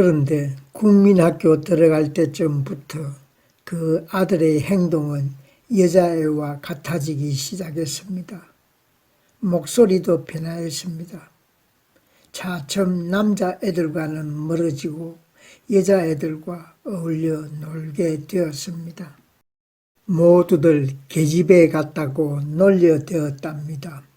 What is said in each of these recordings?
그런데 국민학교 들어갈 때쯤부터 그 아들의 행동은 여자애와 같아지기 시작했습니다. 목소리도 변하였습니다. 차츰 남자애들과는 멀어지고 여자애들과 어울려 놀게 되었습니다. 모두들 계집애 같다고 놀려대었답니다.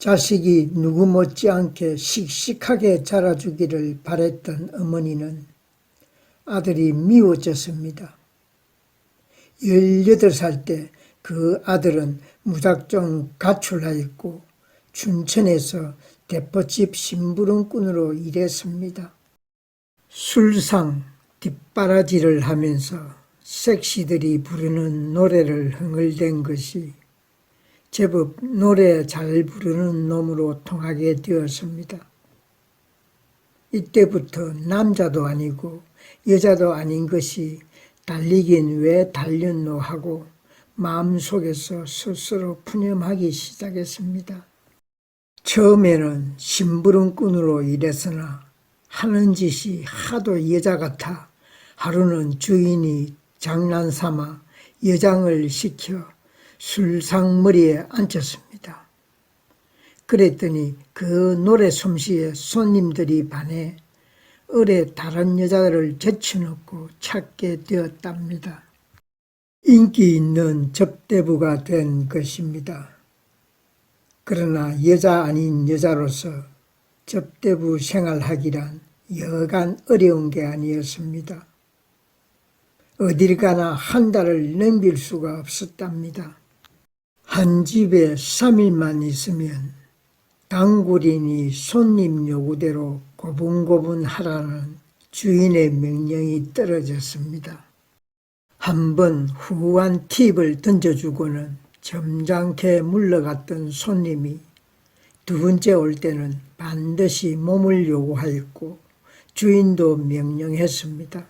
자식이 누구 못지않게 씩씩하게 자라주기를 바랬던 어머니는 아들이 미워졌습니다. 18살 때 그 아들은 무작정 가출하였고 춘천에서 대포집 심부름꾼으로 일했습니다. 술상 뒷바라지를 하면서 섹시들이 부르는 노래를 흥얼댄 것이 제법 노래 잘 부르는 놈으로 통하게 되었습니다. 이때부터 남자도 아니고 여자도 아닌 것이 달리긴 왜 달렸노 하고 마음속에서 스스로 푸념하기 시작했습니다. 처음에는 심부름꾼으로 일했으나 하는 짓이 하도 여자 같아 하루는 주인이 장난삼아 여장을 시켜 술상머리에 앉혔습니다. 그랬더니 그 노래 솜씨에 손님들이 반해 을에 다른 여자를 제쳐놓고 찾게 되었답니다. 인기 있는 접대부가 된 것입니다. 그러나 여자 아닌 여자로서 접대부 생활하기란 여간 어려운 게 아니었습니다. 어딜 가나 한 달을 넘길 수가 없었답니다. 한 집에 3일만 있으면 단골인이 손님 요구대로 고분고분 하라는 주인의 명령이 떨어졌습니다. 한 번 후한 팁을 던져주고는 점잖게 물러갔던 손님이 두 번째 올 때는 반드시 몸을 요구하였고 주인도 명령했습니다.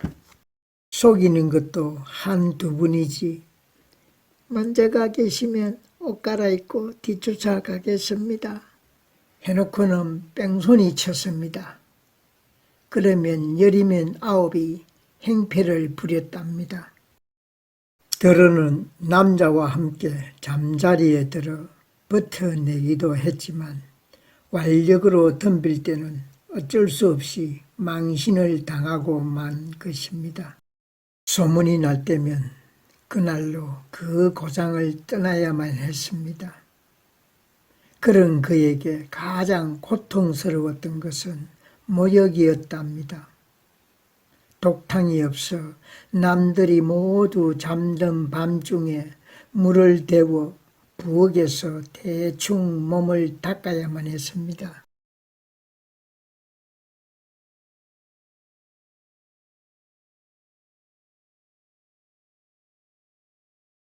속이는 것도 한두 분이지 먼저 가 계시면 옷 갈아입고 뒤쫓아 가겠습니다. 해놓고는 뺑소니 쳤습니다. 그러면 열이면 아홉이 행패를 부렸답니다. 들어는 남자와 함께 잠자리에 들어 버텨내기도 했지만 완력으로 덤빌 때는 어쩔 수 없이 망신을 당하고 만 것입니다. 소문이 날 때면 그날로 그 고장을 떠나야만 했습니다. 그런 그에게 가장 고통스러웠던 것은 모욕이었답니다. 독탕이 없어 남들이 모두 잠든 밤중에 물을 데워 부엌에서 대충 몸을 닦아야만 했습니다.